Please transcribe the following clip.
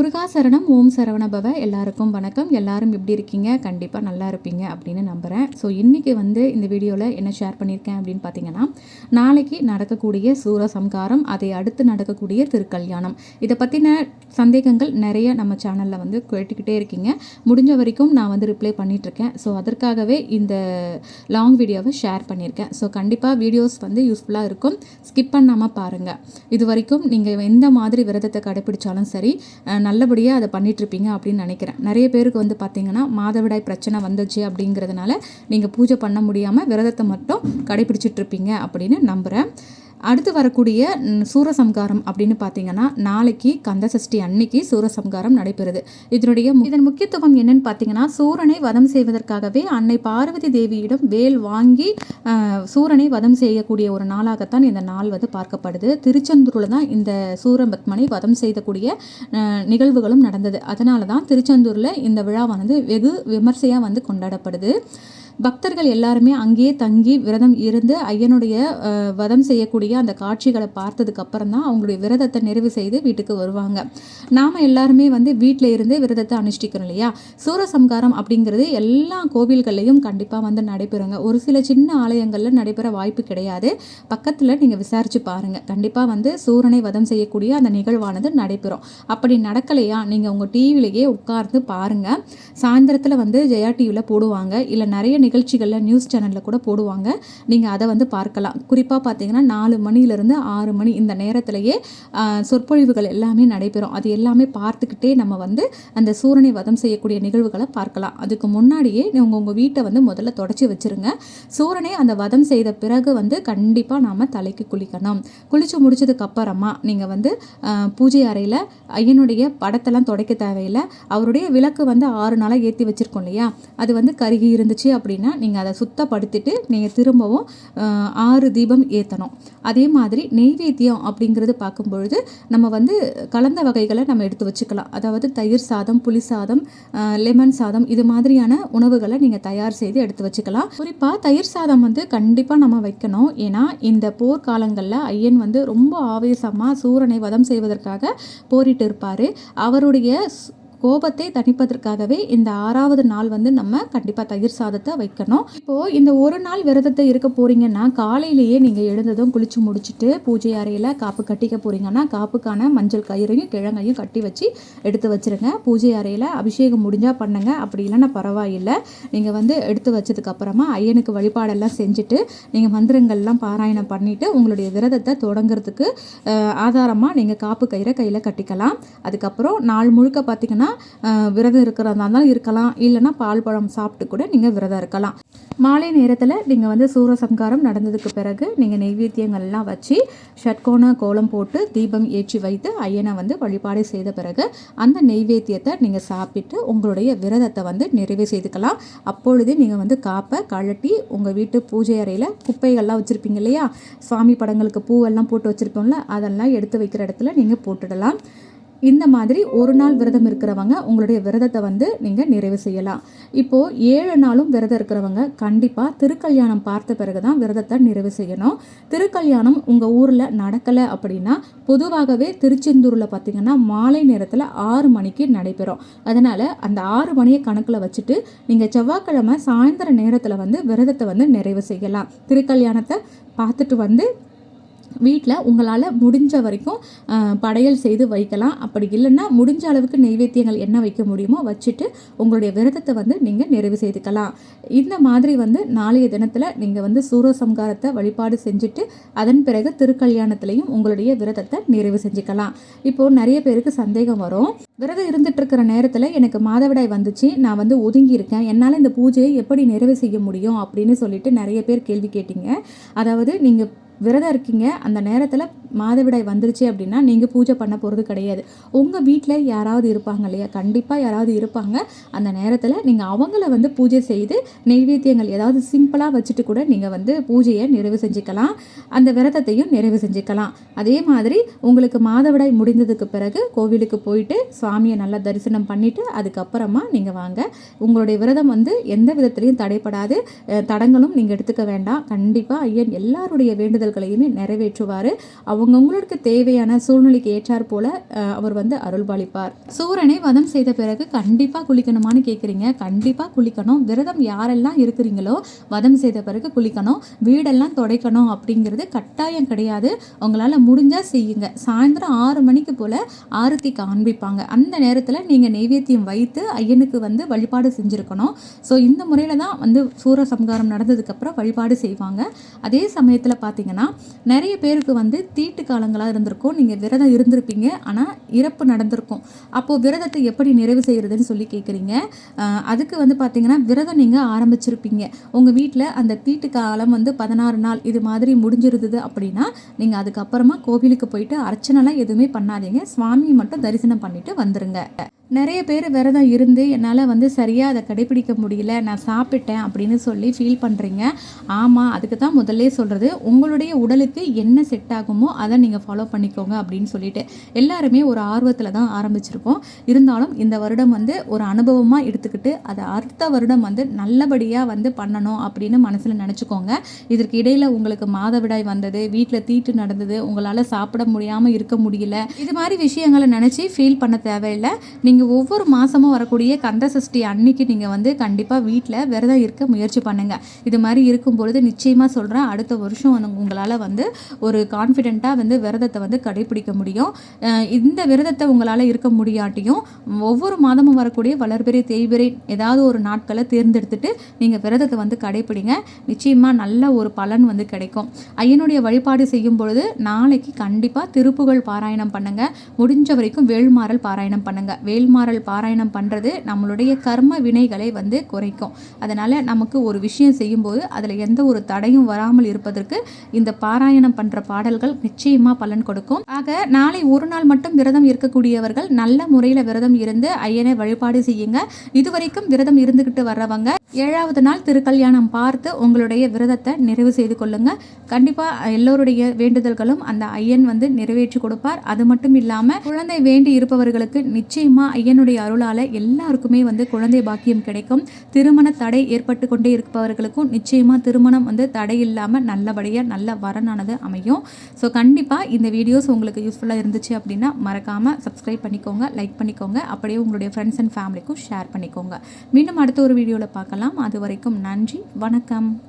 முருகா சரணம் ஓம் சரவணபவ. எல்லாருக்கும் வணக்கம். எல்லாரும் எப்படி இருக்கீங்க? கண்டிப்பாக நல்லா இருப்பீங்க அப்படின்னு நம்புகிறேன் ஸோ இன்றைக்கி வந்து இந்த வீடியோவில் என்ன ஷேர் பண்ணியிருக்கேன் அப்படின்னு பார்த்தீங்கன்னா நாளைக்கு நடக்கக்கூடிய சூரசம்காரம் அதை அடுத்து நடக்கக்கூடிய திருக்கல்யாணம். இதை பற்றின சந்தேகங்கள் நிறைய நம்ம சேனலில் வந்து கேட்டுக்கிட்டே இருக்கீங்க. முடிஞ்ச வரைக்கும் நான் வந்து ரிப்ளை பண்ணிகிட்ருக்கேன் ஸோ அதற்காகவே இந்த லாங் வீடியோவை ஷேர் பண்ணியிருக்கேன் ஸோ கண்டிப்பாக வீடியோஸ் வந்து யூஸ்ஃபுல்லாக இருக்கும். ஸ்கிப் பண்ணாமல் பாருங்கள் இது வரைக்கும் நீங்கள் எந்த மாதிரி விரதத்தை கடைப்பிடிச்சாலும் சரி நல்லபடியாக அதை பண்ணிகிட்ருப்பீங்க அப்படின்னு நினைக்கிறேன். நிறைய பேருக்கு வந்து பார்த்தீங்கன்னா மாதவிடாய் பிரச்சனை வந்துச்சு அப்படிங்கிறதுனால நீங்கள் பூஜை பண்ண முடியாமல் விரதத்தை மட்டும் கடைபிடிச்சிட்ருப்பீங்க அப்படின்னு நம்புகிறேன் அடுத்து வரக்கூடிய சூரசம்காரம் அப்படின்னு பார்த்தீங்கன்னா நாளைக்கு கந்தசஷ்டி அன்னைக்கு சூரசம்காரம் நடைபெறுது. இதனுடைய இதன் முக்கியத்துவம் என்னன்னு பார்த்தீங்கன்னா சூரனை வதம் செய்வதற்காகவே அன்னை பார்வதி தேவியிடம் வேல் வாங்கி சூரனை வதம் செய்யக்கூடிய ஒரு நாளாகத்தான் இந்த நாள் வந்து பார்க்கப்படுது. திருச்செந்தூரில் தான் இந்த சூரபத்மனை வதம் செய்யக்கூடிய நிகழ்வுகளும் நடந்தது. அதனால தான் திருச்செந்தூரில் இந்த விழாவானது வெகு விமர்சையாக வந்து கொண்டாடப்படுது. பக்தர்கள் எல்லாருமே அங்கேயே தங்கி விரதம் இருந்து ஐயனுடைய வதம் செய்யக்கூடிய அந்த காட்சிகளை பார்த்ததுக்கு அப்புறம் தான் அவங்களுடைய விரதத்தை நிறைவு செய்து வீட்டுக்கு வருவாங்க. நாம் எல்லாருமே வந்து வீட்டில் இருந்து விரதத்தை அனுஷ்டிக்கிறோம் இல்லையா? சூரசம்காரம் அப்படிங்கிறது எல்லா கோவில்கள்லையும் கண்டிப்பாக வந்து நடைபெறுங்க. ஒரு சில சின்ன ஆலயங்களில் நடைபெற வாய்ப்பு கிடையாது. பக்கத்தில் நீங்கள் விசாரித்து பாருங்கள் கண்டிப்பாக வந்து சூரனை வதம் செய்யக்கூடிய அந்த நிகழ்வானது நடைபெறும். அப்படி நடக்கலையா? நீங்கள் உங்கள் டிவிலேயே உட்கார்ந்து பாருங்கள் சாயந்தரத்தில் வந்து ஜெயா டிவியில் போடுவாங்க. இல்லை நிறைய நிகழ்ச்சிகளில் நியூஸ் சேனலில் கூட போடுவாங்க. நீங்கள் அதை வந்து பார்க்கலாம். குறிப்பாக பார்த்தீங்கன்னா நாலு மணிலேருந்து ஆறு மணி இந்த நேரத்திலேயே சொற்பொழிவுகள் எல்லாமே நடைபெறும். அது எல்லாமே பார்த்துக்கிட்டே நம்ம வந்து அந்த சூரனை வதம் செய்யக்கூடிய நிகழ்வுகளை பார்க்கலாம். அதுக்கு முன்னாடியே உங்கள் உங்கள் வீட்டை வந்து முதல்ல தொடச்சி வச்சுருங்க. சூரனை அந்த வதம் செய்த பிறகு வந்து கண்டிப்பாக நாம் தலைக்கு குளிக்கணும். குளித்து முடிச்சதுக்கப்புறமா நீங்கள் வந்து பூஜை அறையில் ஐயனுடைய படத்தெல்லாம் துடைக்க தேவையில்லை. அவருடைய விளக்கு வந்து ஆறு நாளாக ஏற்றி வச்சுருக்கோம் இல்லையா? அது வந்து கருகி இருந்துச்சு அப்படின்னா நீங்கள் அதை சுத்தப்படுத்திட்டு நீங்கள் திரும்பவும் ஆறு தீபம் ஏற்றணும் அதே மாதிரி நெய்வேத்தியம் அப்படிங்கிறது பார்க்கும் பொழுது நம்ம வந்து கலந்த வகைகளை நம்ம எடுத்து வச்சுக்கலாம். அதாவது தயிர் சாதம் புளி சாதம் லெமன் சாதம் இது மாதிரியான உணவுகளை நீங்கள் தயார் செய்து எடுத்து வச்சுக்கலாம். குறிப்பாக தயிர் சாதம் வந்து கண்டிப்பாக நம்ம வைக்கணும். ஏன்னா இந்த போர்க்காலங்களில் ஐயன் வந்து ரொம்ப ஆவேசமாக சூரனை வதம் செய்வதற்காக போரிட்டு இருப்பார். அவருடைய கோபத்தை தணிப்பதற்காகவே இந்த ஆறாவது நாள் வந்து நம்ம கண்டிப்பாக தயிர் சாதத்தை வைக்கணும். இப்போது இந்த ஒரு நாள் விரதத்தை இருக்க போறீங்கன்னா காலையிலேயே நீங்கள் எழுந்ததும் குளிச்சு முடிச்சுட்டு பூஜை அறையில் காப்பு கட்டிக்க போறீங்கன்னா காப்புக்கான மஞ்சள் கயிறையும் கிழங்கையும் கட்டி வச்சு எடுத்து வச்சிருங்க. பூஜை அறையில் அபிஷேகம் முடிஞ்சால் பண்ணுங்க. அப்படி இல்லைன்னா பரவாயில்லை. நீங்கள் வந்து எடுத்து வச்சதுக்கு அப்புறமா ஐயனுக்கு வழிபாடெல்லாம் செஞ்சுட்டு நீங்கள் மந்திரங்கள்லாம் பாராயணம் பண்ணிட்டு உங்களுடைய விரதத்தை தொடங்குறதுக்கு ஆதாரமாக நீங்கள் காப்பு கயிறை கையில் கட்டிக்கலாம். அதுக்கப்புறம் நாள் முழுக்க பார்த்தீங்கன்னா அஹ், விரதம் இருக்கிறதா இருந்தாலும் இருக்கலாம். இல்லைன்னா பால் பழம் சாப்பிட்டு கூட நீங்கள் விரதம் இருக்கலாம். மாலை நேரத்தில் நீங்கள் வந்து சூரசம்காரம் நடந்ததுக்கு பிறகு நீங்கள் நெய்வேத்தியங்கள்லாம் வச்சு ஷட்கோண கோலம் போட்டு தீபம் ஏற்றி வைத்து ஐயனை வந்து வழிபாடு செய்த பிறகு அந்த நெய்வேத்தியத்தை நீங்கள் சாப்பிட்டு உங்களுடைய விரதத்தை வந்து நிறைவு செய்துக்கலாம். அப்பொழுதே நீங்கள் வந்து காப்பை கழட்டி உங்கள் வீட்டு பூஜை அறையில் குப்பைகள்லாம் வச்சுருப்பீங்க இல்லையா? சுவாமி படங்களுக்கு பூவெல்லாம் போட்டு வச்சுருப்போம்ல அதெல்லாம் எடுத்து வைக்கிற இடத்துல நீங்கள் போட்டுடலாம். இந்த மாதிரி ஒரு நாள் விரதம் இருக்கிறவங்க உங்களுடைய விரதத்தை வந்து நீங்கள் நிறைவு செய்யலாம். இப்போது ஏழு நாளும் விரதம் இருக்கிறவங்க கண்டிப்பாக திருக்கல்யாணம் பார்த்த பிறகு தான் விரதத்தை நிறைவு செய்யணும். திருக்கல்யாணம் உங்கள் ஊரில் நடக்கலை அப்படின்னா பொதுவாகவே திருச்செந்தூரில் பார்த்திங்கன்னா மாலை நேரத்தில் ஆறு மணிக்கு நடைபெறும். அதனால் அந்த ஆறு மணியை கணக்கில் வச்சுட்டு நீங்கள் செவ்வாய்க்கிழமை சாயந்தர நேரத்தில் வந்து விரதத்தை வந்து நிறைவு செய்யலாம். திருக்கல்யாணத்தை பார்த்துட்டு வந்து வீட்டில் உங்களால் முடிஞ்ச வரைக்கும் படையல் செய்து வைக்கலாம். அப்படி இல்லைன்னா முடிஞ்ச அளவுக்கு நெய்வேத்தியங்கள் என்ன வைக்க முடியுமோ வச்சுட்டு உங்களுடைய விரதத்தை வந்து நீங்கள் நிறைவு செய்துக்கலாம். இந்த மாதிரி வந்து நாளைய தினத்தில் நீங்கள் வந்து சூரசம்காரத்தை வழிபாடு செஞ்சுட்டு அதன் பிறகு திருக்கல்யாணத்துலேயும் உங்களுடைய விரதத்தை நிறைவு செஞ்சுக்கலாம். இப்போது நிறைய பேருக்கு சந்தேகம் வரும். விரதம் இருந்துட்டு இருக்கிற நேரத்தில் எனக்கு மாதவிடாய் வந்துச்சு நான் வந்து ஒதுங்கி இருக்கேன் என்னால் இந்த பூஜையை எப்படி நிறைவு செய்ய முடியும் அப்படின்னு சொல்லிட்டு நிறைய பேர் கேள்வி கேட்டீங்க. அதாவது நீங்கள் விரதம் இருக்கீங்க அந்த நேரத்தில் மாதவிடாய் வந்துருச்சு அப்படின்னா நீங்கள் பூஜை பண்ண போகிறது கிடையாது. உங்கள் வீட்டில் யாராவது இருப்பாங்க இல்லையா? கண்டிப்பாக யாராவது இருப்பாங்க. அந்த நேரத்தில் நீங்கள் அவங்கள வந்து பூஜை செய்து நெய்வேத்தியங்கள் ஏதாவது சிம்பிளாக வச்சுட்டு கூட நீங்கள் வந்து பூஜையை நிறைவு செஞ்சுக்கலாம். அந்த விரதத்தையும் நிறைவு செஞ்சுக்கலாம். அதே மாதிரி உங்களுக்கு மாதவிடாய் முடிந்ததுக்கு பிறகு கோவிலுக்கு போயிட்டு சுவாமியை நல்லா தரிசனம் பண்ணிவிட்டு அதுக்கப்புறமா நீங்கள் வாங்க. உங்களுடைய விரதம் வந்து எந்த விதத்துலையும் தடைப்படாது தடங்களும் நீங்கள் எடுத்துக்க வேண்டாம். கண்டிப்பாக ஐயன் எல்லாருடைய வேண்டுதல் வேண்டுதல்களையுமே நிறைவேற்றுவார். அவங்கவுங்களுக்கு தேவையான சூழ்நிலைக்கு ஏற்றார் போல அவர் வந்து அருள்பாலிப்பார். சூரனை வதம் செய்த பிறகு கண்டிப்பாக குளிக்கணுமான்னு கேட்குறீங்க கண்டிப்பாக குளிக்கணும். விரதம் யாரெல்லாம் இருக்கிறீங்களோ வதம் செய்த பிறகு குளிக்கணும். வீடெல்லாம் துடைக்கணும் அப்படிங்கிறது கட்டாயம் கிடையாது. உங்களால் முடிஞ்சால் செய்யுங்க. சாயந்தரம் ஆறு மணிக்கு போல் ஆரத்தி காண்பிப்பாங்க அந்த நேரத்தில் நீங்கள் நெய்வேத்தியம் வைத்து ஐயனுக்கு வந்து வழிபாடு செஞ்சுருக்கணும். ஸோ இந்த முறையில் தான் வந்து சூர சம்காரம் நடந்ததுக்கப்புறம் வழிபாடு செய்வாங்க. அதே சமயத்தில் பார்த்தீங்கன்னா நிறைய பேருக்கு வந்து தீட்டு காலங்களாக இருந்திருக்கும். நீங்கள் விரதம் இருந்திருப்பீங்க ஆனால் இறப்பு நடந்திருக்கும். அப்போது விரதத்தை எப்படி நிறைவு செய்கிறதுன்னு சொல்லி கேட்குறீங்க அதுக்கு வந்து பார்த்தீங்கன்னா விரதம் நீங்கள் ஆரம்பிச்சிருப்பீங்க. உங்கள் வீட்டில் அந்த தீட்டு காலம் வந்து பதினாறு நாள் இது மாதிரி முடிஞ்சிருந்தது அப்படின்னா நீங்கள் அதுக்கப்புறமா கோவிலுக்கு போயிட்டு அர்ச்சனைலாம் எதுவுமே பண்ணாதீங்க. சுவாமியை மட்டும் தரிசனம் பண்ணிட்டு வந்துருங்க. நிறைய பேர் விரதம் இருந்து என்னால் வந்து சரியாக அதை கடைபிடிக்க முடியல நான் சாப்பிட்டேன் அப்படின்னு சொல்லி ஃபீல் பண்ணுறீங்க ஆமாம் அதுக்கு தான் முதல்ல சொல்கிறது உங்களுடைய உடலுக்கு என்ன செட் ஆகுமோ அதை நீங்கள் ஃபாலோ பண்ணிக்கோங்க அப்படின்னு சொல்லிட்டு எல்லாருமே ஒரு ஆர்வத்தில் தான் ஆரம்பிச்சிருக்கோம். இருந்தாலும் இந்த வருடம் வந்து ஒரு அனுபவமாக எடுத்துக்கிட்டு அதை அடுத்த வருடம் வந்து நல்லபடியாக வந்து பண்ணணும் அப்படின்னு மனசில் நினச்சிக்கோங்க. இதற்கு இடையில் உங்களுக்கு மாதவிடாய் வந்தது வீட்டில் தீட்டு நடந்தது உங்களால் சாப்பிட முடியாமல் இருக்க முடியல இது மாதிரி விஷயங்களை நினச்சி ஃபீல் பண்ண தேவையில்லை. நீங்கள் ஒவ்வொரு மாதமும் வரக்கூடிய கந்த சஷ்டி அன்னைக்கு நீங்கள் வந்து கண்டிப்பாக வீட்டில் விரதம் இருக்க முயற்சி பண்ணுங்கள் இது மாதிரி இருக்கும் பொழுது நிச்சயமாக சொல்கிறேன் அடுத்த வருஷம் வந்து உங்களால் வந்து ஒரு கான்ஃபிடெண்ட்டாக வந்து விரதத்தை வந்து கடைபிடிக்க முடியும். இந்த விரதத்தை உங்களால் இருக்க முடியாட்டியும் ஒவ்வொரு மாதமும் வரக்கூடிய வளர்பிறை தேய்பிறை ஏதாவது ஒரு நாட்களை தேர்ந்தெடுத்துட்டு நீங்கள் விரதத்தை வந்து கடைப்பிடிங்க நிச்சயமாக நல்ல ஒரு பலன் வந்து கிடைக்கும். ஐயனுடைய வழிபாடு செய்யும் பொழுது நாளைக்கு கண்டிப்பாக திருப்புகழ் பாராயணம் பண்ணுங்கள் முடிஞ்ச வரைக்கும் வேல்மாறல் பாராயணம் பண்ணுங்கள் வேல் வேல்மாறல் பாராயணம் பண்ணுறது நம்மளுடைய கர்ம வினைகளை வந்து குறைக்கும். அதனால் நமக்கு ஒரு விஷயம் செய்யும்போது அதில் எந்த ஒரு தடையும் வராமல் இருப்பதற்கு இந்த பாராயணம் பண்ணுற பாடல்கள் நிச்சயமாக பலன் கொடுக்கும். ஆக நாளை ஒரு நாள் மட்டும் விரதம் இருக்கக்கூடியவர்கள் நல்ல முறையில் விரதம் இருந்து ஐயனை வழிபாடு செய்யுங்க. இதுவரைக்கும் விரதம் இருந்துக்கிட்டு வர்றவங்க ஏழாவது நாள் திருக்கல்யாணம் பார்த்து உங்களுடைய விரதத்தை நிறைவு செய்து கொள்ளுங்கள் கண்டிப்பாக எல்லோருடைய வேண்டுதல்களும் அந்த ஐயன் வந்து நிறைவேற்றி கொடுப்பார். அது மட்டும் இல்லாமல் குழந்தை வேண்டி இருப்பவர்களுக்கு நிச்சயமாக ஐயனுடைய அருளால் எல்லாருக்குமே வந்து குழந்தை பாக்கியம் கிடைக்கும். திருமண தடை ஏற்பட்டு கொண்டே இருப்பவர்களுக்கும் நிச்சயமாக திருமணம் வந்து தடை இல்லாமல் நல்லபடியாக நல்ல வரனானது அமையும். ஸோ கண்டிப்பாக இந்த வீடியோஸ் உங்களுக்கு யூஸ்ஃபுல்லாக இருந்துச்சு அப்படின்னா மறக்காமல் சப்ஸ்கிரைப் பண்ணிக்கோங்க லைக் பண்ணிக்கோங்க. அப்படியே உங்களுடைய ஃப்ரெண்ட்ஸ் அண்ட் ஃபேமிலிக்கும் ஷேர் பண்ணிக்கோங்க. மீண்டும் அடுத்த ஒரு வீடியோவில் பார்க்கலாம். அது வரைக்கும் நன்றி. வணக்கம்.